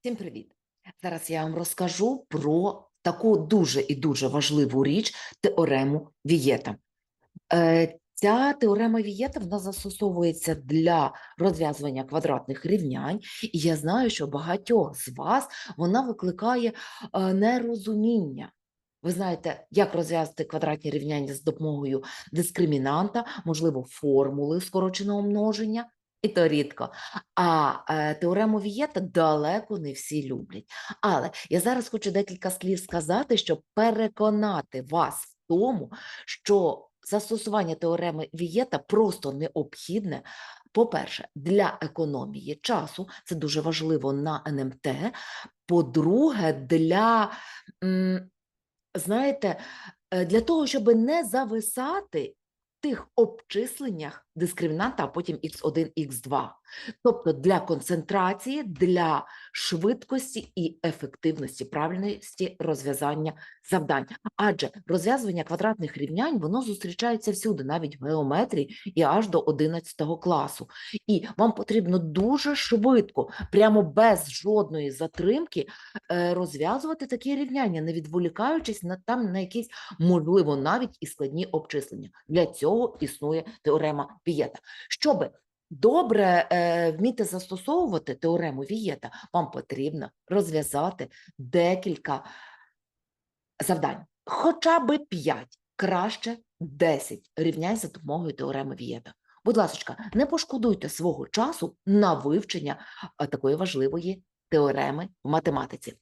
Всім привіт! Зараз я вам розкажу про таку дуже і дуже важливу річ теорему Вієта. Е, Ця теорема Вієта вона застосовується для розв'язування квадратних рівнянь, і я знаю, що багатьох з вас вона викликає е, нерозуміння. Ви знаєте, як розв'язати квадратні рівняння з допомогою дискримінанта, можливо, формули скороченого множення, і то рідко. А е, теорему Вієта далеко не всі люблять. Але я зараз хочу декілька слів сказати, щоб переконати вас в тому, що застосування теореми Вієта просто необхідне. По-перше, для економії часу, це дуже важливо на НМТ. По-друге, для, знаєте, е, для того, щоб не зависати тих обчисленнях дискримінанта, а потім x1, x2. Тобто для концентрації, для швидкості і ефективності, правильності розв'язання завдань. Адже розв'язування квадратних рівнянь воно зустрічається всюди, навіть в геометрії і аж до 11 класу. І вам потрібно дуже швидко, прямо без жодної затримки, е, розв'язувати такі рівняння, не відволікаючись на там на якісь, можливо, навіть і складні обчислення. Для цього існує теорема Вієта. Щоби добре е, вміти застосовувати теорему Вієта, вам потрібно розв'язати декілька завдань, хоча би 5, краще 10 рівнянь за допомогою теореми Вієта. Будь ласка, не пошкодуйте свого часу на вивчення е, такої важливої теореми в математиці.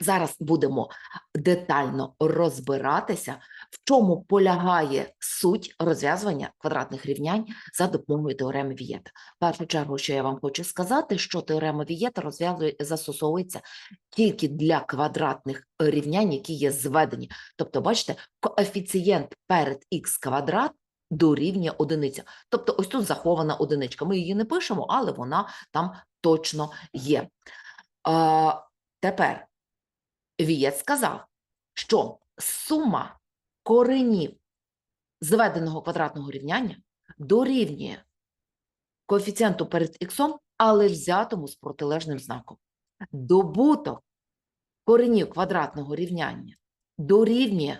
Зараз будемо детально розбиратися, в чому полягає суть розв'язування квадратних рівнянь за допомогою теореми Вієта. В першу чергу, що я вам хочу сказати, що теорема Вієта розв'язує застосовується тільки для квадратних рівнянь, які є зведені. Тобто, бачите, коефіцієнт перед х квадрат дорівнює одиниця. Тобто, ось тут захована одиничка. Ми її не пишемо, але вона там точно є. А, тепер. Вієт сказав, що сума коренів зведеного квадратного рівняння дорівнює коефіцієнту перед х, але взятому з протилежним знаком. Добуток коренів квадратного рівняння дорівнює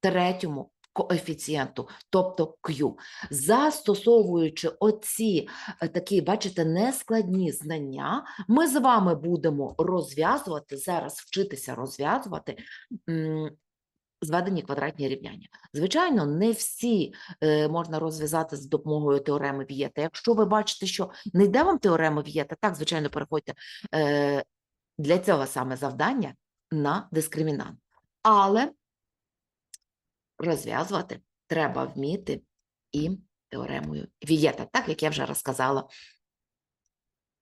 третьому коефіцієнту, тобто Q. Застосовуючи оці е, такі, бачите, нескладні знання, ми з вами будемо розв'язувати, зараз вчитися розв'язувати зведені квадратні рівняння. Звичайно, не всі е, можна розв'язати з допомогою теореми Вієта. Якщо ви бачите, що не йде вам теорема Вієта, так, звичайно, переходьте е, для цього саме завдання на дискримінант. Але розв'язувати треба вміти і теоремою Вієта, так як я вже розказала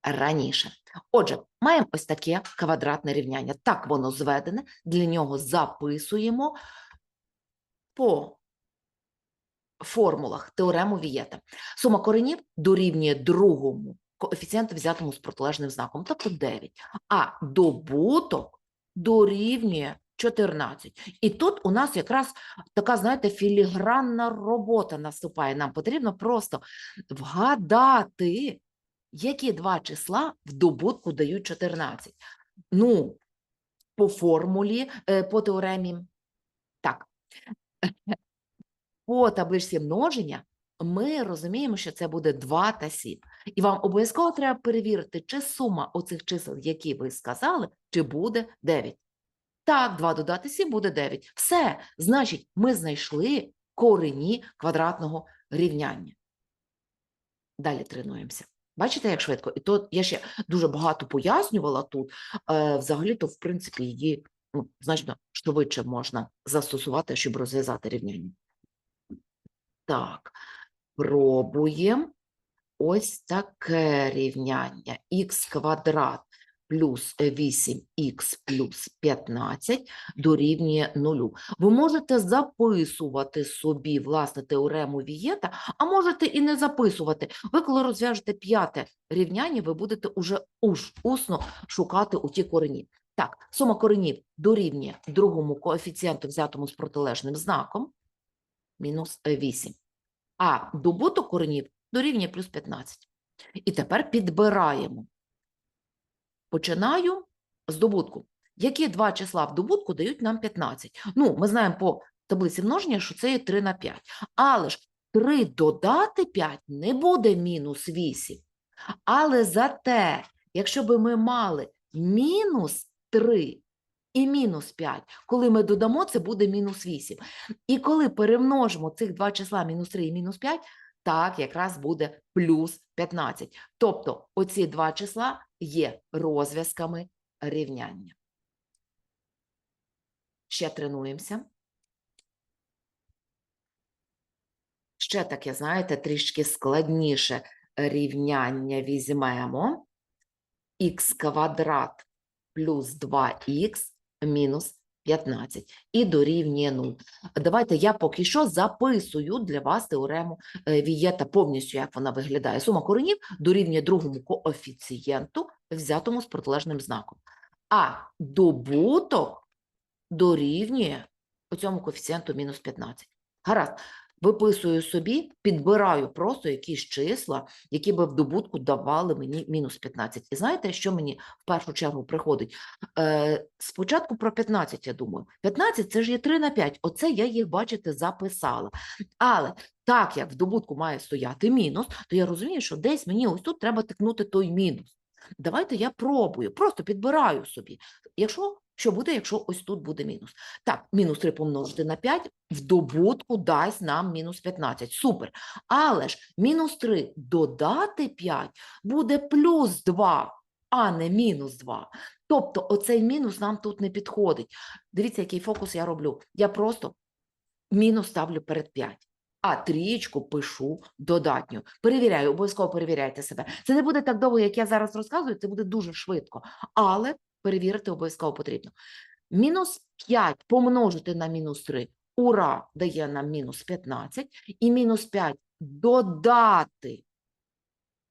раніше. Отже, маємо ось таке квадратне рівняння. Так воно зведене, для нього записуємо по формулах теорему Вієта. Сума коренів дорівнює другому коефіцієнту, взятому з протилежним знаком, тобто 9. А добуток дорівнює 14. І тут у нас якраз така, знаєте, філігранна робота наступає. Нам потрібно просто вгадати, які два числа в добутку дають 14. Ну, по формулі, е, по теоремі, так. По табличці множення ми розуміємо, що це буде 2 та 7. І вам обов'язково треба перевірити, чи сума оцих чисел, які ви сказали, чи буде 9. Так, 2 додати 7 буде 9. Все, значить, ми знайшли корені квадратного рівняння. Далі тренуємося. Бачите, як швидко? І то я ще дуже багато пояснювала тут. Е, взагалі-то, в принципі, її ну, значно швидше можна застосувати, щоб розв'язати рівняння. Так, пробуємо ось таке рівняння. х квадрат плюс 8х плюс 15 дорівнює 0. Ви можете записувати собі, власне, теорему Вієта, а можете і не записувати. Ви, коли розв'яжете п'яте рівняння, ви будете уже уж усно шукати у ті корені. Так, сума коренів дорівнює другому коефіцієнту, взятому з протилежним знаком, мінус 8. А добуток коренів дорівнює плюс 15. І тепер підбираємо. Починаю здобутку. Які два числа в добутку дають нам 15? Ну, ми знаємо по таблиці множення, що це є 3 на 5. Але ж 3 додати 5 не буде мінус 8. Але зате, якщо би ми мали мінус 3 і мінус 5, коли ми додамо, це буде мінус 8. І коли перемножимо цих два числа мінус 3 і мінус 5, так якраз буде плюс 15. Тобто оці два числа є розв'язками рівняння. Ще тренуємося. Ще таке, знаєте, трішки складніше рівняння візьмемо. х квадрат плюс 2х мінус 15 і дорівнює 0. Давайте я поки що записую для вас теорему е, Вієта повністю, як вона виглядає. Сума коренів дорівнює другому коефіцієнту, взятому з протилежним знаком. А добуток дорівнює цьому коефіцієнту мінус 15. Гаразд. Виписую собі, підбираю просто якісь числа, які би в добутку давали мені мінус 15. І знаєте, що мені в першу чергу приходить? Е, спочатку про 15 я думаю. 15 – це ж є 3 на 5. Оце я їх, бачите, записала. Але так як в добутку має стояти мінус, то я розумію, що десь мені ось тут треба тикнути той мінус. Давайте я пробую, просто підбираю собі. Якщо що буде, якщо ось тут буде мінус? Так, мінус 3 помножити на 5 в добутку дасть нам мінус 15. Супер. Але ж мінус 3 додати 5 буде плюс 2, а не мінус 2. Тобто оцей мінус нам тут не підходить. Дивіться, який фокус я роблю. Я просто мінус ставлю перед 5. А трієчку пишу додатню. Перевіряю, обов'язково перевіряйте себе. Це не буде так довго, як я зараз розказую, це буде дуже швидко. Але перевірити обов'язково потрібно. Мінус 5 помножити на мінус 3. Ура! Дає нам мінус 15. І мінус 5 додати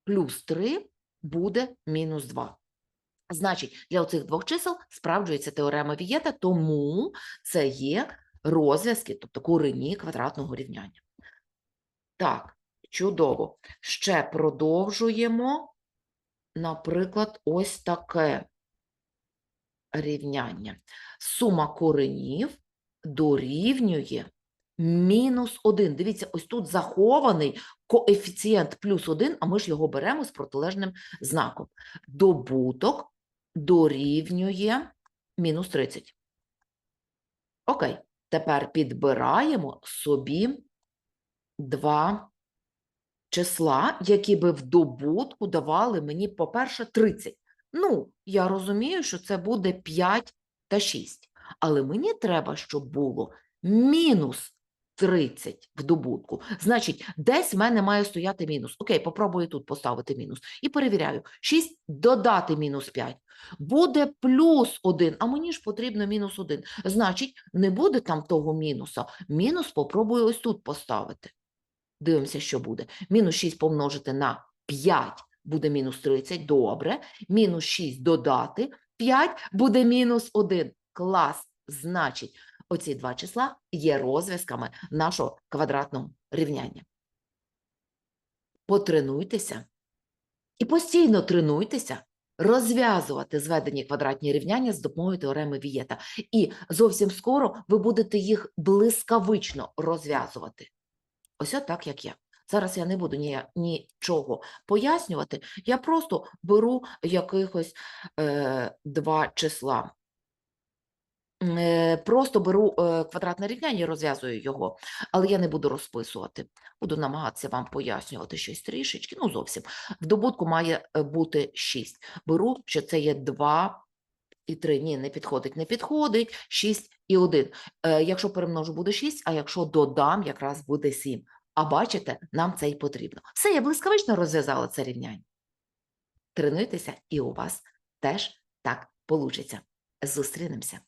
плюс 3 буде мінус 2. Значить, для оцих двох чисел справджується теорема Вієта, тому це є розв'язки, тобто корені квадратного рівняння. Так, чудово. Ще продовжуємо, наприклад, ось таке рівняння. Сума коренів дорівнює мінус 1. Дивіться, ось тут захований коефіцієнт плюс 1, а ми ж його беремо з протилежним знаком. Добуток дорівнює мінус 30. Окей, тепер підбираємо собі два числа, які би в добутку давали мені, по-перше, 30. Ну, я розумію, що це буде 5 та 6. Але мені треба, щоб було мінус 30 в добутку. Значить, десь в мене має стояти мінус. Окей, попробую тут поставити мінус. І перевіряю. 6 додати мінус 5. Буде плюс 1, а мені ж потрібно мінус 1. Значить, не буде там того мінуса. Мінус попробую ось тут поставити. Дивимося, що буде. Мінус 6 помножити на 5 буде мінус 30, добре. Мінус 6 додати 5 буде мінус 1. Клас. Значить, оці два числа є розв'язками нашого квадратного рівняння. Потренуйтеся і постійно тренуйтеся розв'язувати зведені квадратні рівняння з допомогою теореми Вієта. І зовсім скоро ви будете їх блискавично розв'язувати. Ось так, як я. Зараз я не буду ні, нічого пояснювати, я просто беру якихось е, два числа. Е, Просто беру е, квадратне рівняння і розв'язую його, але я не буду розписувати. Буду намагатися вам пояснювати щось трішечки, ну зовсім. В добутку має е, бути 6. Беру, що це є 2 і 3. Ні, не підходить, не підходить. 6 і 1. Е, Якщо перемножу, буде 6, а якщо додам, якраз буде 7. А бачите, нам це і потрібно. Все, я блискавично розв'язала це рівняння. Тренуйтеся, і у вас теж так получиться. Зустрінемося.